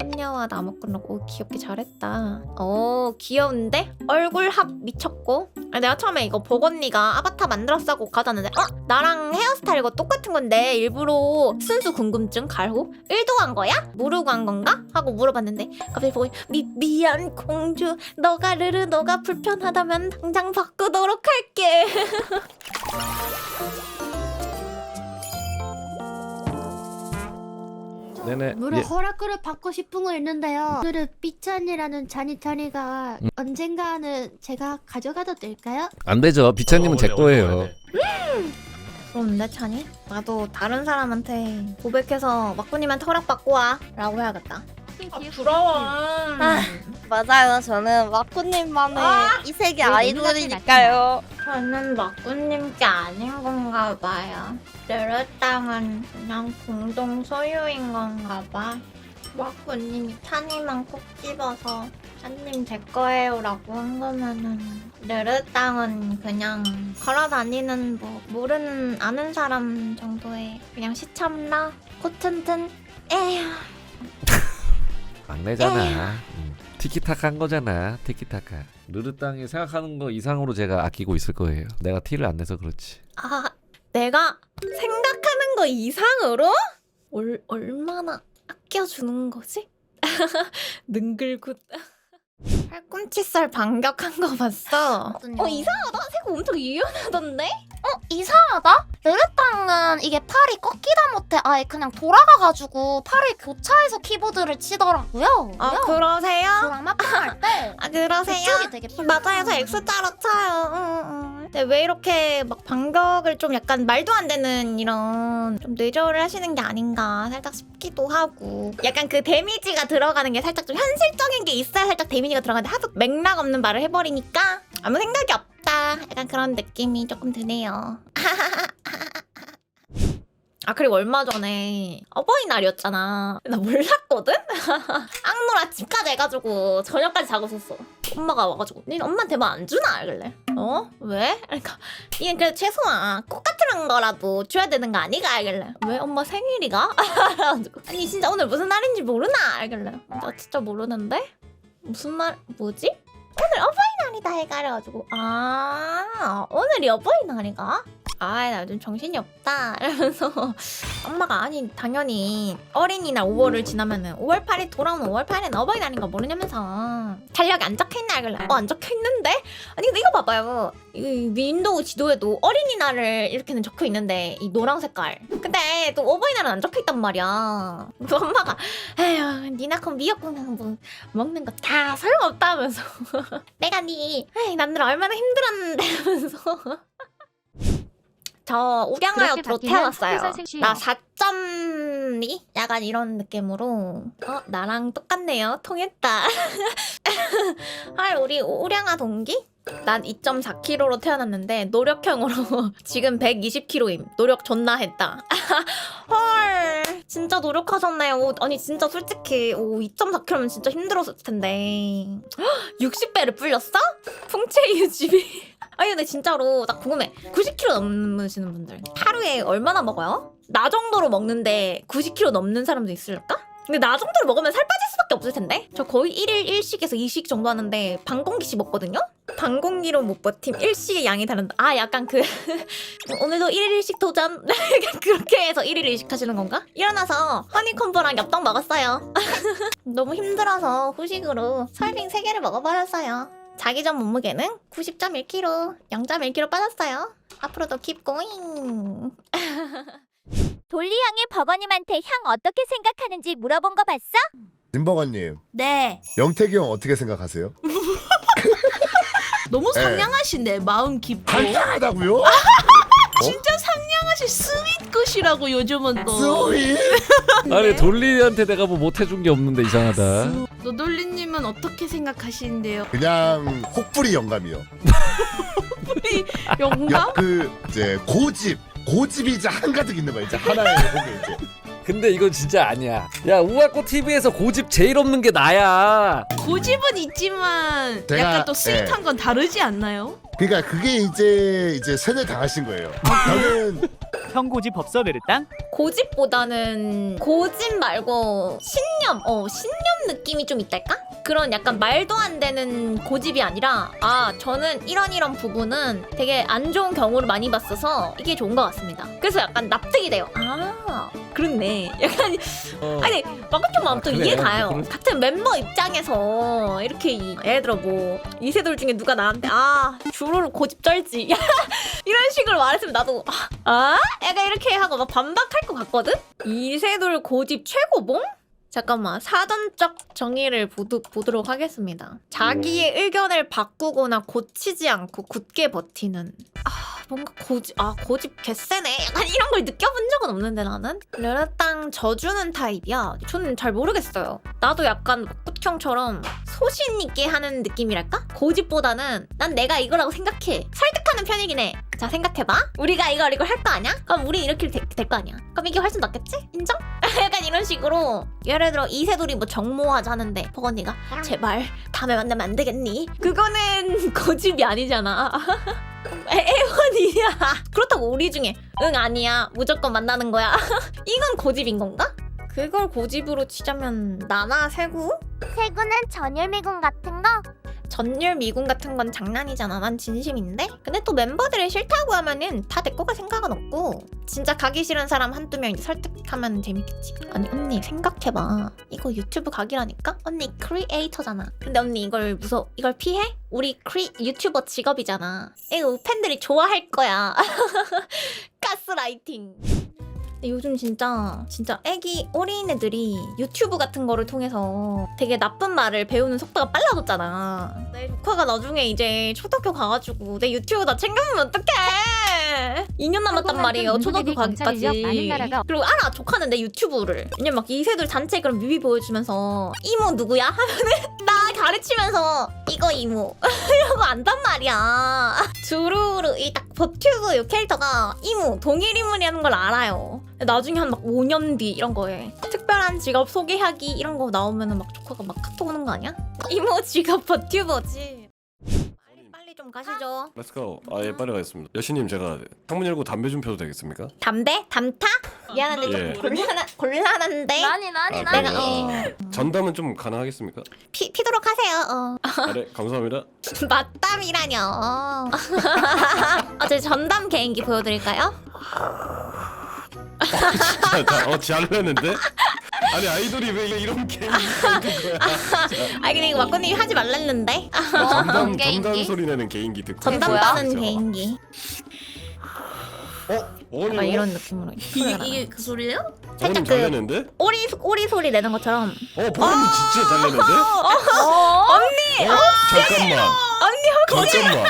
선녀와 나무꾼 오 귀엽게 잘했다. 오 귀여운데 얼굴 합 미쳤고. 아, 내가 처음에 이거 보건니가 아바타 만들었다고 가져왔는데 어 나랑 헤어스타일 이거 똑같은 건데 일부러 순수 궁금증 갈고 의도한 거야? 모르고 한 건가? 하고 물어봤는데 갑자기 보고 미 미안 공주 너가 르르 너가 불편하다면 당장 바꾸도록 할게. 네네. 물론 예. 허락을 받고 싶은 거 있는데요. 오늘은 삐찬이라는 자니터니가 음. 언젠가는 제가 가져가도 될까요? 안 되죠. 비차님은 제 거예요. 그런데 찬이? 나도 다른 사람한테 고백해서 막구님한테 허락받고 와 라고 해야겠다. 부러워. 아, 맞아요. 저는 마코님만의 아! 이세계 왜 아이돌이니까요. 저는 막구님께 아닌 건가 봐요. 르르 땅은 그냥 공동 소유인 건가 봐. 막구님이 찬이만 콕 집어서 찬님 제 거예요 라고 한 거면은 르르 땅은 그냥 걸어 다니는 뭐 모르는 아는 사람 정도의 그냥 시참라 코튼튼 에휴 막내잖아. 음. 티키타카 한 거잖아. 티키타카. 르르 땅이 생각하는 거 이상으로 제가 아끼고 있을 거예요. 내가 티를 안 내서 그렇지. 아, 내가 생각하는 거 이상으로? 얼, 얼마나 아껴주는 거지? 능글굿. 팔꿈치 살 반격한 거 봤어? 어, 이상하다. 새거 엄청 유연하던데? 어 이상하다. 르르땅은 이게 팔이 꺾이다 못해 아예 그냥 돌아가가지고 팔을 교차해서 키보드를 치더라고요. 아, 그러세요? 저랑 맞방할 때 아, 그러세요? 그쪽이 되게 맞아요. 저 X자로 쳐요. 응, 응. 근데 왜 이렇게 막 반격을 좀 약간 말도 안 되는 이런 좀 뇌절을 하시는 게 아닌가 살짝 싶기도 하고 약간 그 데미지가 들어가는 게 살짝 좀 현실적인 게 있어야 살짝 데미지가 들어가는데 하도 맥락 없는 말을 해버리니까 아무 생각이 없 다. 약간 그런 느낌이 조금 드네요. 아 그리고 얼마 전에 어버이날이었잖아 나 몰랐거든? 악노라 집까지 해가지고 저녁까지 자고 있었어 엄마가 와가지고 니 엄마한테 뭐 안 주나? 이길래 어? 왜? 그러니까 얘 그래 최소한 꽃 같은 거라도 줘야 되는 거 아니가? 이길래 왜 엄마 생일이가? 아니 진짜 오늘 무슨 날인지 모르나? 이길래 나 진짜 모르는데? 무슨 날 뭐지? 오늘 어버이날이다 해가 그래가지고 아 오늘이 어버이날이가? 아, 나 요즘 정신이 없다. 이러면서 엄마가 아니 당연히 어린이날 5월을 지나면은 5월 8일 돌아오는 5월 8일은 어버이날인 거 모르냐면서. 달력에 안 적혀 있나? 이길래 어안 적혀 있는데? 아니 근데 이거 봐봐요. 이 윈도우 지도에도 어린이날을 이렇게는 적혀 있는데 이 노랑 색깔. 근데 또 어버이날은 안 적혀 있단 말이야. 그 엄마가 에휴 니나 그럼 미역국 뭐 먹는 거 다 소용없다면서 내가 니 에이 남들 얼마나 힘들었는데. 하면서 저 우량하여 그렇게 들어 바뀌면 태어났어요. 회사 생시요. 나 4.2? 약간 이런 느낌으로 어 나랑 똑같네요. 통했다. 헐 우리 우량아 동기? 난 2.4kg로 태어났는데 노력형으로 지금 120kg임. 노력 존나 했다. 헐 진짜 노력하셨네요. 아니 진짜 솔직히 오 2.4kg면 진짜 힘들었을 텐데 60배를 불렸어? 풍채 유지비. 아니 근데 진짜로 나 궁금해 90kg 넘으시는 분들 하루에 얼마나 먹어요? 나 정도로 먹는데 90kg 넘는 사람도 있을까? 근데 나 정도로 먹으면 살 빠질 수밖에 없을 텐데 저 거의 1일 1식에서 2식 정도 하는데 반공기씩 먹거든요? 반공기로 못 버팀 1식의 양이 다른다 아 약간 그 오늘도 1일 1식 도전 그렇게 해서 1일 1식 하시는 건가? 일어나서 허니콤보랑 엽떡 먹었어요 너무 힘들어서 후식으로 설빙 3개를 먹어버렸어요 자기 전 몸무게는 90.1kg, 0.1kg 빠졌어요. 앞으로도 keep going. 돌리향이 버거님한테 향 어떻게 생각하는지 물어본 거 봤어? 김버거님 네. 영택이 형 어떻게 생각하세요? 너무 네. 상냥하신데 마음 깊고 간단하다고요? 스윗굿이라고 요즘은 또 스윗 아니 돌리한테 내가 뭐 못해준 게 없는데 이상하다. 노돌리님은 어떻게 생각하시는데요? 그냥 혹부리 영감이요 영감? 여, 그 이제 고집 고집이 이제 한가득 있는 거야 이제 하나의 혹에 이제 근데 이건 진짜 아니야. 야 우아꽃 TV에서 고집 제일 없는 게 나야. 고집은 있지만 제가- 약간 또 스윗한 건 다르지 않나요? 그러니까 그게 이제 이제 세뇌 당하신 거예요 저는 형고집 법서 르르땅 고집보다는 고집 말고 신념, 어 신념 느낌이 좀 있달까? 그런 약간 말도 안 되는 고집이 아니라 아 저는 이런 이런 부분은 되게 안 좋은 경우를 많이 봤어서 이게 좋은 것 같습니다. 그래서 약간 납득이 돼요. 아 그렇네. 약간 어. 아니 막좀 마음 또 아, 그래? 이해 가요. 같은 mem버 입장에서 이렇게 이- 예를 들어 뭐 이세돌 중에 누가 나한테 아 주로를 고집 쩔지 이런 식으로 말했으면 나도 아, 아? 약간 이렇게 하고 막 반박할 것 같거든? 이세돌 고집 최고봉? 잠깐만 사전적 정의를 보도, 보도록 하겠습니다. 자기의 의견을 바꾸거나 고치지 않고 굳게 버티는 아 뭔가 고집 아 고집 개쎄네 약간 이런 걸 느껴본 적은 없는데 나는 르르땅 져주는 타입이야. 저는 잘 모르겠어요. 나도 약간 꽃형처럼 소신 있게 하는 느낌이랄까? 고집보다는 난 내가 이거라고 생각해. 설득하는 편이긴 해. 자 생각해봐. 우리가 이걸 이걸 할 거 아니야? 그럼 우리 이렇게 될 거 아니야? 그럼 이게 훨씬 낫겠지? 인정? 약간 이런 식으로 예를 들어 이세돌이 뭐 정모하자 하는데 버건이가 제발 다음에 만나면 안 되겠니? 그거는 고집이 아니잖아. 애원이야. 그렇다고 우리 중에 응 아니야 무조건 만나는 거야. 이건 고집인 건가? 그걸 고집으로 치자면 나나 세구? 세구는 전율미군 같은 거? 전율 미군 같은 건 장난이잖아. 난 진심인데? 근데 또 멤버들이 싫다고 하면은 다 내 거가 생각은 없고 진짜 가기 싫은 사람 한두 명 이제 설득하면 재밌겠지. 아니 언니 생각해봐. 이거 유튜브 가기라니까? 언니 크리에이터잖아. 근데 언니 이걸 무서 이걸 피해? 우리 크리 유튜버 직업이잖아. 이거 팬들이 좋아할 거야. 가스라이팅. 근데 요즘 진짜 진짜 애기 어린 애들이 유튜브 같은 거를 통해서 되게 나쁜 말을 배우는 속도가 빨라졌잖아. 내 조카가 나중에 이제 초등학교 가가지고 내 유튜브 다 챙겨보면 어떡해? 2년 남았단 말이에요. 초등학교 가기까지. 그리고 알아 조카는 내 유튜브를. 왜냐면 막 이세돌 단체 그런 뮤비 보여주면서 이모 누구야? 하면은 나 가르치면서 이거 이모 이러고 안단 말이야. 주루루 이 딱 버튜브 이 캐릭터가 이모 동일 인물이라는 걸 알아요. 나중에 한 막 5년 뒤 이런 거에 특별한 직업 소개하기 이런 거 나오면은 막 조카가 막 카톡 오는 거 아니야? 이모 직업 버튜버지. 빨리, 좀 가시죠. 렛츠고. 아예 빨리 가겠습니다. 여신님 제가 창문 열고 담배 좀 펴도 되겠습니까? 담배? 담타? 미안한데 예. 좀 곤란한 곤란한데. 나니 나니 아, 나니. 어 전담은 좀 가능하겠습니까? 피, 피도록 하세요. 어. 아, 네 감사합니다. 맞담이라뇨. 어 제 전담 개인기 보여드릴까요? 자, 자, 어 잘내는데? 아니 아이돌이 왜 이런 게임 있는 거야? 아 근데 이거 막고님이 하지 말랬는데. 아, 전담? 전담 소리 내는 개인기 듣고 전담 뭐야? 진짜. 개인기. 어? 어머니 약간 이런 느낌으로. 이게, 이게 그 소리예요? 어머님 살짝 그- 잘내는데? 오리 오리 소리 내는 것처럼. 어 버거님 진짜 잘 내는데? 어? 언니! 어? 잠깐만 언니 잠깐만